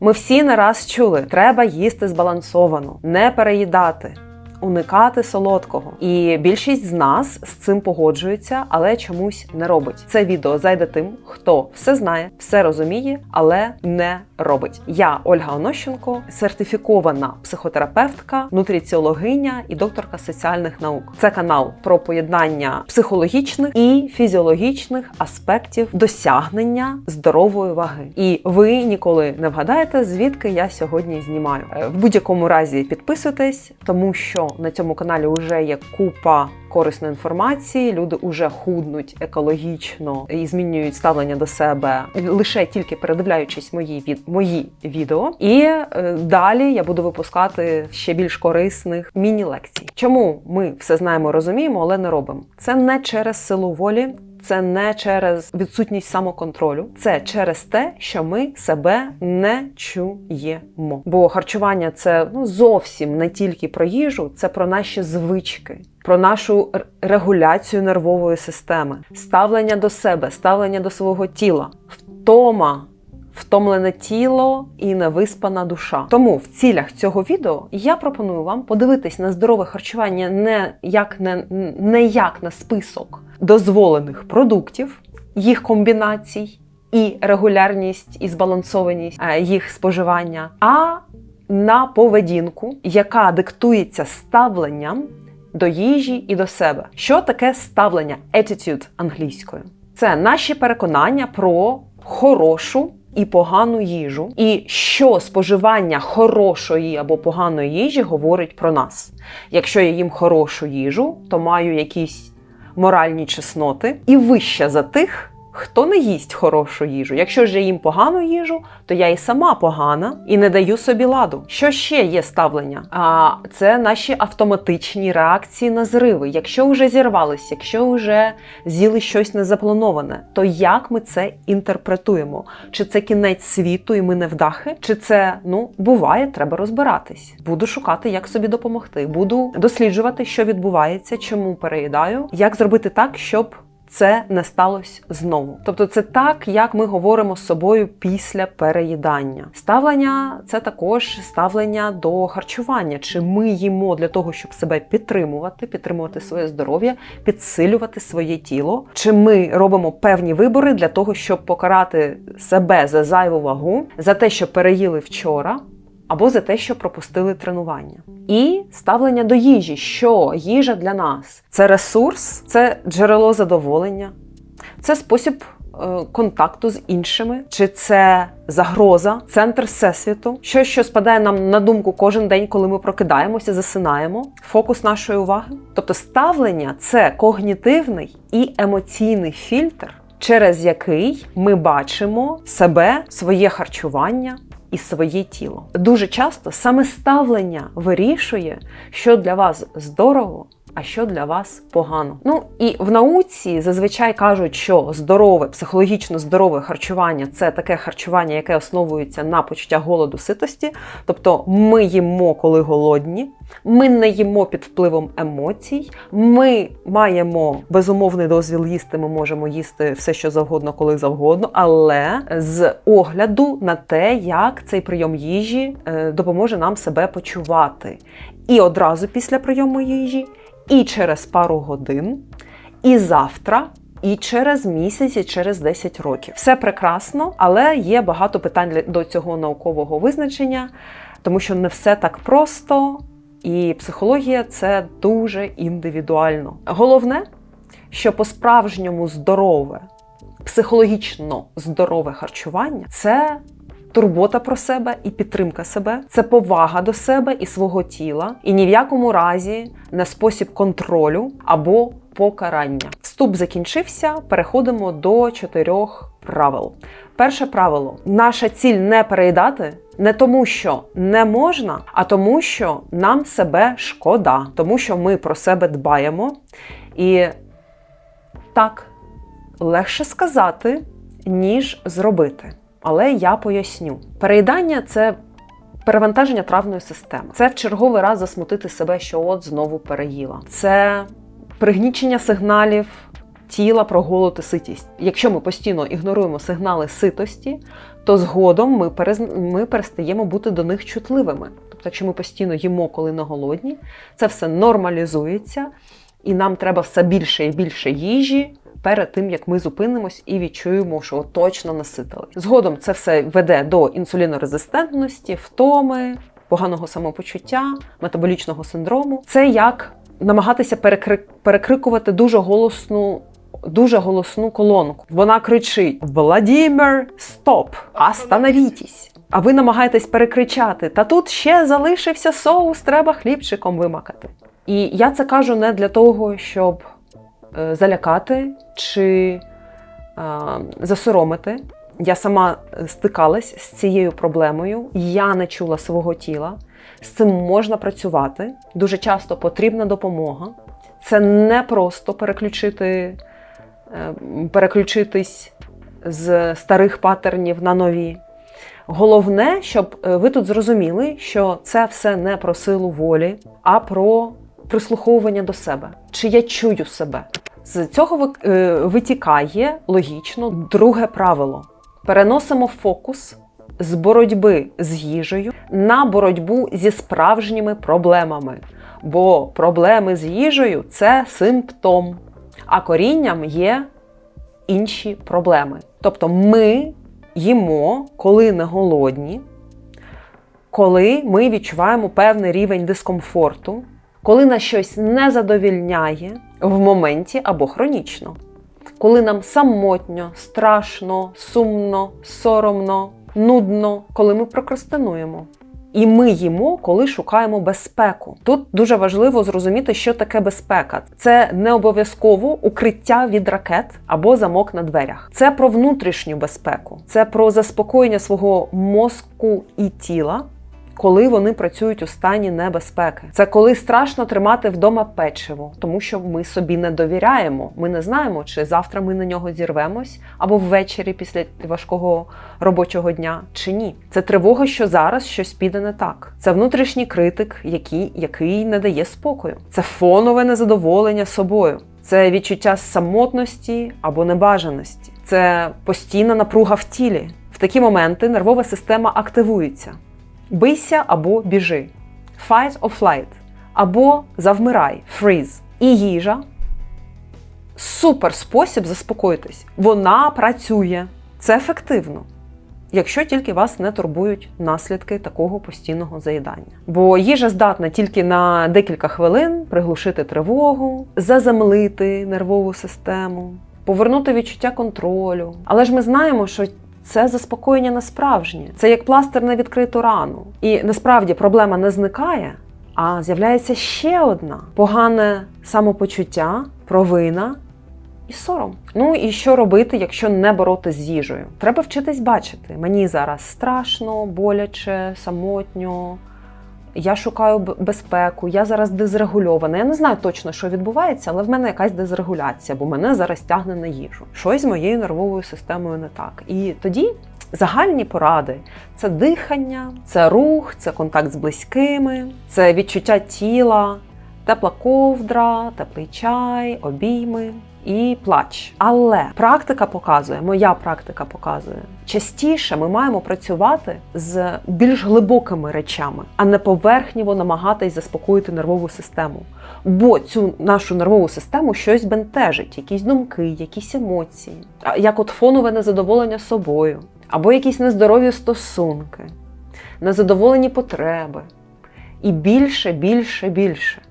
Ми всі не раз чули, треба їсти збалансовано, не переїдати. Уникати солодкого, і більшість з нас з цим погоджується, але чомусь не робить. Це відео зайде тим, хто все знає, все розуміє, але не робить. Я Ольга Онощенко, сертифікована психотерапевтка, нутриціологиня і докторка соціальних наук. Це канал про поєднання психологічних і фізіологічних аспектів досягнення здорової ваги. І ви ніколи не вгадаєте, звідки я сьогодні знімаю. Е, В будь-якому разі підписуйтесь, тому що на цьому каналі вже є купа корисної інформації. Люди вже худнуть екологічно і змінюють ставлення до себе лише тільки передивляючись мої від мої відео. І е, далі я буду випускати ще більш корисних міні-лекцій. Чому ми все знаємо, розуміємо, але не робимо? Це не через силу волі. Це не через відсутність самоконтролю, це через те, що ми себе не чуємо. Бо харчування це ну зовсім не тільки про їжу, це про наші звички, про нашу регуляцію нервової системи, ставлення до себе, ставлення до свого тіла, втома. Втомлене тіло і невиспана душа. Тому в цілях цього відео я пропоную вам подивитись на здорове харчування не як не, не як на список дозволених продуктів, їх комбінацій і регулярність і збалансованість е, їх споживання, а на поведінку, яка диктується ставленням до їжі і до себе. Що таке ставлення attitude англійською? Це наші переконання про хорошу і погану їжу, і що споживання хорошої або поганої їжі говорить про нас. Якщо я їм хорошу їжу, то маю якісь моральні чесноти і вище за тих, хто не їсть хорошу їжу. Якщо ж я їм погану їжу, то я і сама погана і не даю собі ладу. Що ще є ставлення? А це наші автоматичні реакції на зриви. Якщо вже зірвалися, якщо вже з'їли щось незаплановане, то як ми це інтерпретуємо? Чи це кінець світу і ми не вдахи? Чи це ну буває, треба розбиратись? Буду шукати, як собі допомогти. Буду досліджувати, що відбувається, чому переїдаю, як зробити так, щоб це не сталося знову. Тобто, це так, як ми говоримо з собою після переїдання. Ставлення це також ставлення до харчування. Чи ми їмо для того, щоб себе підтримувати, підтримувати своє здоров'я, підсилювати своє тіло? Чи ми робимо певні вибори для того, щоб покарати себе за зайву вагу, за те, що переїли вчора? Або за те, що пропустили тренування. І ставлення до їжі, що? Їжа для нас. Це ресурс, це джерело задоволення, це спосіб е, контакту з іншими, чи це загроза, центр всесвіту, щось, що спадає нам на думку кожен день, коли ми прокидаємося, засинаємо, фокус нашої уваги. Тобто ставлення це когнітивний і емоційний фільтр, через який ми бачимо себе, своє харчування і своє тіло. Дуже часто саме ставлення вирішує, що для вас здорово. А що для вас погано? Ну і в науці зазвичай кажуть, що здорове, психологічно здорове харчування це таке харчування, яке основується на почуття голоду ситості. Тобто ми їмо, коли голодні, ми не їмо під впливом емоцій, ми маємо безумовний дозвіл їсти. Ми можемо їсти все, що завгодно, коли завгодно, але з огляду на те, як цей прийом їжі е, допоможе нам себе почувати. І одразу після прийому їжі, і через пару годин, і завтра. І через місяць, і через 10 років все прекрасно, але є багато питань до цього наукового визначення, тому що не все так просто, і психологія це дуже індивідуально. Головне, що по-справжньому здорове, психологічно здорове харчування це турбота про себе і підтримка себе, це повага до себе і свого тіла, і ні в якому разі не спосіб контролю або покарання. Вступ закінчився. Переходимо до чотирьох правил. Перше правило: наша ціль не переїдати. Не тому, що не можна, а тому, що нам себе шкода, тому що ми про себе дбаємо. І так, легше сказати, ніж зробити. Але я поясню: переїдання це перевантаження травної системи. Це в черговий раз засмутити себе, що от знову переїла. Це пригнічення сигналів тіла про голод і ситість. Якщо ми постійно ігноруємо сигнали ситості, то згодом ми, перез... ми перестаємо бути до них чутливими. Тобто, якщо ми постійно їмо, коли не голодні, це все нормалізується, і нам треба все більше і більше їжі. Перед тим як ми зупинимось і відчуємо, що точно наситили. Згодом це все веде до інсулінорезистентності, втоми, поганого самопочуття, метаболічного синдрому. Це як намагатися перекри... перекрикувати дуже голосну. Дуже голосну колонку. Вона кричить: Владімир, стоп! Остановітесь! А ви намагаєтесь перекричати. Та тут ще залишився соус, треба хлібчиком вимакати. І я це кажу не для того, щоб залякати чи е, засоромити. Я сама стикалась з цією проблемою. Я не чула свого тіла. З цим можна працювати. Дуже часто потрібна допомога. Це не просто переключити, е, переключитись з старих паттернів на нові. Головне, щоб е, ви тут зрозуміли, що це все не про силу волі, а про прислуховування до себе. Чи я чую себе? З цього е, витікає логічно друге правило: переносимо фокус з боротьби з їжею на боротьбу зі справжніми проблемами. Бо проблеми з їжею це симптом, а корінням є інші проблеми. Тобто ми їмо, коли не голодні, коли ми відчуваємо певний рівень дискомфорту, коли нас щось не задовільняє в моменті або хронічно, коли нам самотньо, страшно, сумно, соромно, нудно, коли ми прокрастинуємо. І ми їмо, коли шукаємо безпеку. Тут дуже важливо зрозуміти, що таке безпека. Це не обов'язково укриття від ракет або замок на дверях. Це про внутрішню безпеку, це про заспокоєння свого мозку і тіла. Коли вони працюють у стані небезпеки, це коли страшно тримати вдома печиво, тому що ми собі не довіряємо. Ми не знаємо, чи завтра ми на нього зірвемось, або ввечері після важкого робочого дня, чи ні. Це тривога, що зараз щось піде не так. Це внутрішній критик, який, який не дає спокою. Це фонове незадоволення собою. Це відчуття самотності або небажаності. Це постійна напруга в тілі. В такі моменти нервова система активується. Бийся або біжи. Fight or flight. Або завмирай. Freeze. І їжа супер спосіб заспокоїтись. Вона працює. Це ефективно. Якщо тільки вас не турбують наслідки такого постійного заїдання. Бо їжа здатна тільки на декілька хвилин приглушити тривогу, заземлити нервову систему, повернути відчуття контролю. Але ж ми знаємо, що це заспокоєння не справжнє, це як пластир на відкриту рану. І насправді проблема не зникає, а з'являється ще одна погане самопочуття, провина і сором. Ну і що робити, якщо не боротися з їжею? Треба вчитись бачити. Мені зараз страшно, боляче, самотньо. Я шукаю безпеку, я зараз дезрегульована. Я не знаю точно, що відбувається, але в мене якась дезрегуляція, бо мене зараз тягне на їжу. Щось з моєю нервовою системою не так. І тоді загальні поради це дихання, це рух, це контакт з близькими, це відчуття тіла, тепла ковдра, теплий чай, обійми і плач. Але практика показує, моя практика показує, частіше ми маємо працювати з більш глибокими речами, а не поверхніво намагатись заспокоїти нервову систему. Бо цю нашу нервову систему щось бентежить, якісь думки, якісь емоції, як от фонове незадоволення собою, або якісь нездорові стосунки, незадоволені потреби. І більше, більше, більше.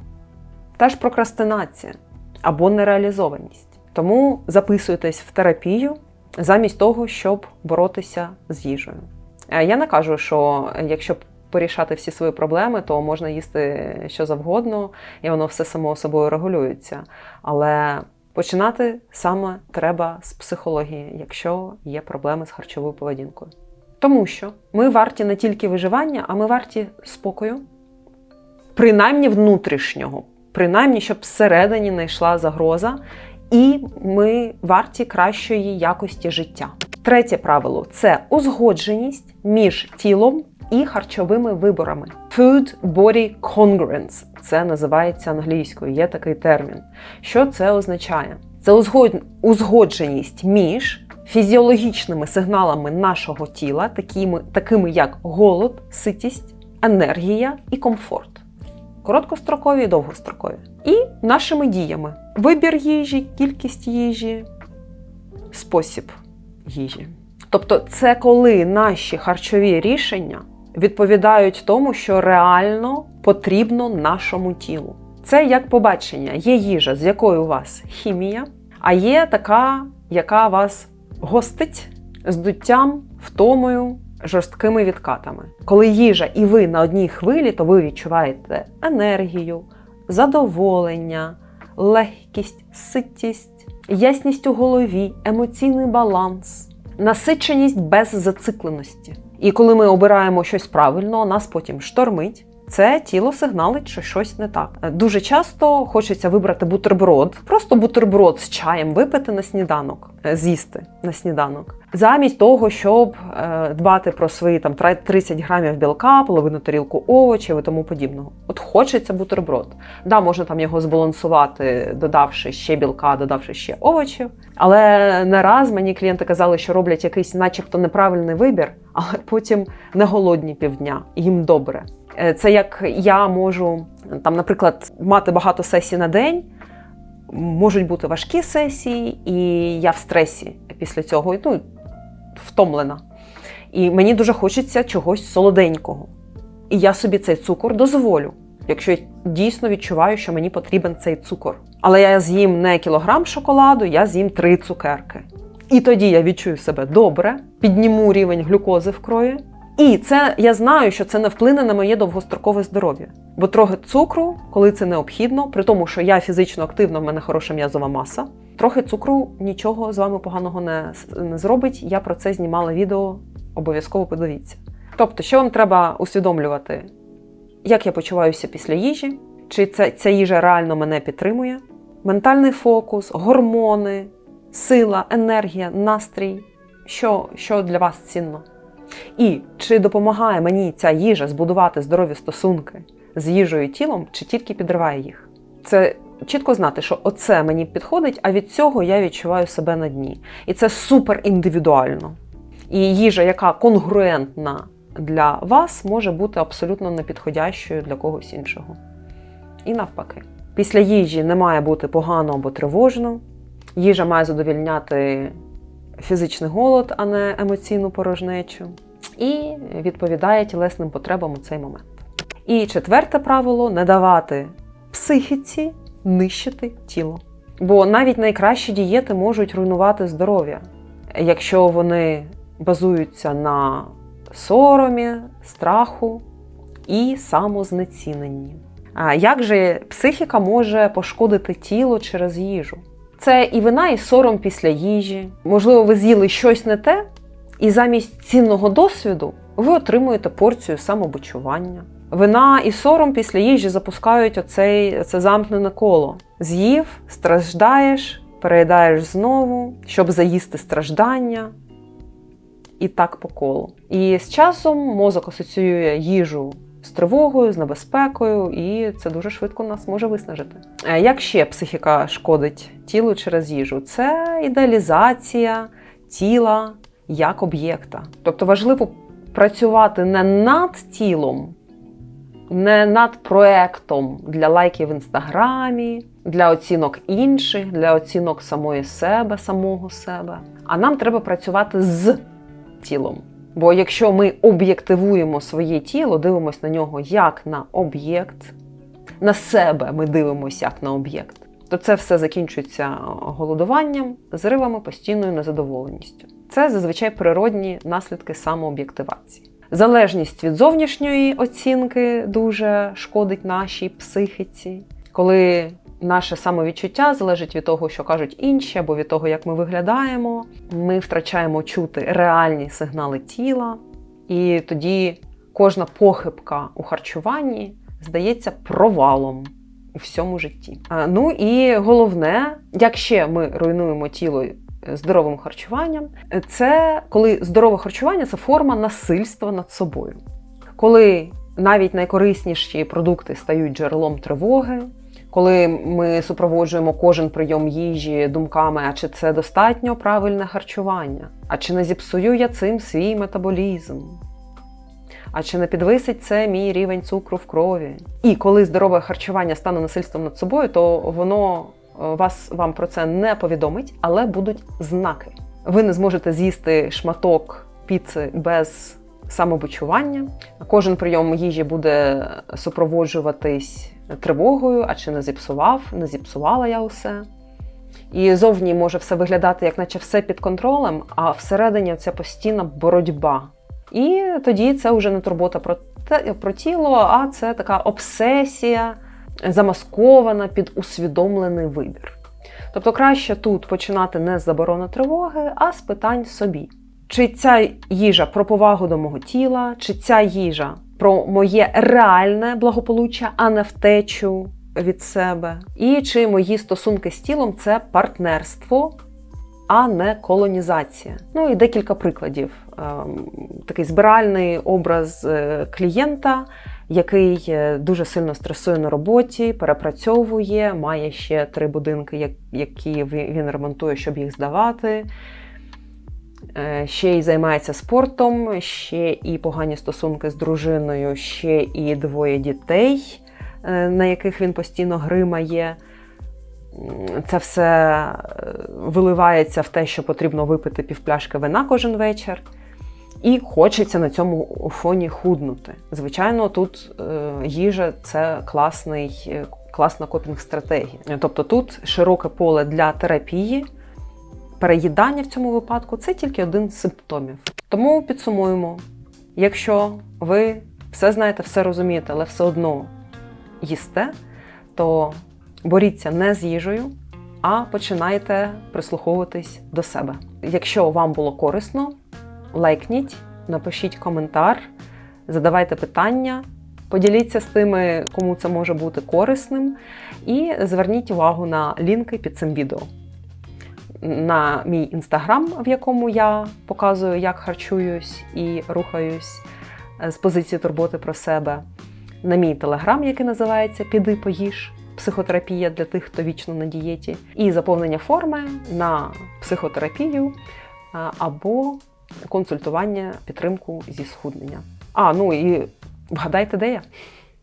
Теж прокрастинація або нереалізованість. Тому записуйтесь в терапію замість того, щоб боротися з їжею. Е, Я не кажу, що якщо порішати всі свої проблеми, то можна їсти що завгодно, і воно все само собою регулюється. Але починати саме треба з психології, якщо є проблеми з харчовою поведінкою. Тому що ми варті не тільки виживання, а ми варті спокою, принаймні внутрішнього, принаймні, щоб всередині не йшла загроза, і ми варті кращої якості життя. Третє правило це узгодженість між тілом і харчовими виборами. Food body congruence – це називається англійською, є такий термін. Що це означає? Це узгод- узгодженість між фізіологічними сигналами нашого тіла, такими, такими як голод, ситість, енергія і комфорт. Короткострокові і довгострокові. І нашими діями: вибір їжі, кількість їжі, спосіб їжі. Тобто, це коли наші харчові рішення відповідають тому, що реально потрібно нашому тілу. Це як побачення. Є їжа, з якою у вас хімія, а є така, яка вас гостить здуттям, втомою, жорсткими відкатами. Коли їжа і ви на одній хвилі, то ви відчуваєте енергію, задоволення, легкість, ситість, ясність у голові, емоційний баланс, насиченість без зацикленості. І коли ми обираємо щось правильно, нас потім штормить. Це тіло сигналить, що щось не так. Дуже часто хочеться вибрати бутерброд, просто бутерброд з чаєм випити на сніданок, е, з'їсти на сніданок, замість того, щоб е, дбати про свої там 30 грамів білка, половину тарілку овочів і тому подібного. От хочеться бутерброд. Да, можна там його збалансувати, додавши ще білка, додавши ще овочів. Але не раз мені клієнти казали, що роблять якийсь, начебто, неправильний вибір, але потім не голодні півдня, їм добре. Е, Це як я можу там, наприклад, мати багато сесій на день. Можуть бути важкі сесії, і я в стресі після цього ну, втомлена. І мені дуже хочеться чогось солоденького. І я собі цей цукор дозволю, якщо я дійсно відчуваю, що мені потрібен цей цукор. Але я з'їм не кілограм шоколаду, я з'їм три цукерки. І тоді я відчую себе добре, підніму рівень глюкози в крові. І це я знаю, що це не вплине на моє довгострокове здоров'я. Бо трохи цукру, коли це необхідно, при тому, що я фізично активна, в мене хороша м'язова маса. Трохи цукру нічого з вами поганого не, не зробить. Я про це знімала відео, обов'язково подивіться. Тобто, що вам треба усвідомлювати, як я почуваюся після їжі, чи це, ця їжа реально мене підтримує? Ментальний фокус, гормони, сила, енергія, настрій, що, що для вас цінно. І чи допомагає мені ця їжа збудувати здорові стосунки з їжею і тілом, чи тільки підриває їх? Це чітко знати, що оце мені підходить, а від цього я відчуваю себе на дні. І це супер індивідуально. І їжа, яка конгруентна для вас, може бути абсолютно непідходящою для когось іншого. І навпаки, після їжі не має бути погано або тривожно. Їжа має задовільняти фізичний голод, а не емоційну порожнечу, і відповідає тілесним потребам у цей момент. І четверте правило не давати психіці нищити тіло. Бо навіть найкращі дієти можуть руйнувати здоров'я, якщо вони базуються на соромі, страху і самознеціненні. А як же психіка може пошкодити тіло через їжу? Це і вина, і сором після їжі. Можливо, ви з'їли щось не те, і замість цінного досвіду ви отримуєте порцію самобочування. Вина і сором після їжі запускають оцей, це замкнене коло. З'їв, страждаєш, переїдаєш знову, щоб заїсти страждання. І так по колу. І з часом мозок асоціює їжу з тривогою, з небезпекою, і це дуже швидко нас може виснажити. Е, Як ще психіка шкодить тілу через їжу? Це ідеалізація тіла як об'єкта. Тобто важливо працювати не над тілом, не над проектом для лайків в інстаграмі, для оцінок інших, для оцінок самої себе, самого себе. А нам треба працювати з тілом. Бо якщо ми об'єктивуємо своє тіло, дивимося на нього як на об'єкт, на себе ми дивимося як на об'єкт, то це все закінчується голодуванням, зривами, постійною незадоволеністю. Це зазвичай природні наслідки самооб'єктивації. Залежність від зовнішньої оцінки дуже шкодить нашій психіці, коли наше самовідчуття залежить від того, що кажуть інші, або від того, як ми виглядаємо. Ми втрачаємо чути реальні сигнали тіла, і тоді кожна похибка у харчуванні здається провалом у всьому житті. Ну і головне, як ще ми руйнуємо тіло здоровим харчуванням, це коли здорове харчування це форма насильства над собою. Коли навіть найкорисніші продукти стають джерелом тривоги, Коли ми супроводжуємо кожен прийом їжі думками, а чи це достатньо правильне харчування, а чи не зіпсую я цим свій метаболізм, а чи не підвисить це мій рівень цукру в крові? І коли здорове харчування стане насильством над собою, то воно е, вас вам про це не повідомить, але будуть знаки. Ви не зможете з'їсти шматок піци без самобичування. Кожен прийом їжі буде супроводжуватись тривогою, а чи не зіпсував, не зіпсувала я усе. І зовні може все виглядати, як наче все під контролем, а всередині ця постійна боротьба. І тоді це вже не турбота про, те, про тіло, а це така обсесія, замаскована під усвідомлений вибір. Тобто краще тут починати не з заборони тривоги, а з питань собі. Чи ця їжа про повагу до мого тіла, чи ця їжа про моє реальне благополуччя, а не втечу від себе? І чи мої стосунки з тілом це партнерство, а не колонізація? Ну і декілька прикладів. Ем, Такий збиральний образ е, клієнта, який е, дуже сильно стресує на роботі, перепрацьовує, має ще три будинки, які він ремонтує, щоб їх здавати. Е, Ще й займається спортом, ще і погані стосунки з дружиною, ще і двоє дітей, е, на яких він постійно гримає. Це все е, виливається в те, що потрібно випити півпляшки вина кожен вечір. І хочеться на цьому фоні худнути. Звичайно, тут їжа це класний, класна копінг-стратегія. Тобто тут широке поле для терапії. Переїдання в цьому випадку це тільки один з симптомів. Тому підсумуємо: якщо ви все знаєте, все розумієте, але все одно їсте, то боріться не з їжею, а починайте прислуховуватись до себе. Якщо вам було корисно, лайкніть, напишіть коментар, задавайте питання, поділіться з тими, кому це може бути корисним, і зверніть увагу на лінки під цим відео. На мій інстаграм, в якому я показую, як харчуюсь і рухаюсь е, з позиції турботи про себе, на мій телеграм, який називається Піди поїж. Психотерапія для тих, хто вічно на дієті, і заповнення форми на психотерапію або консультування, підтримку зі схуднення. А, ну і вгадайте, де я?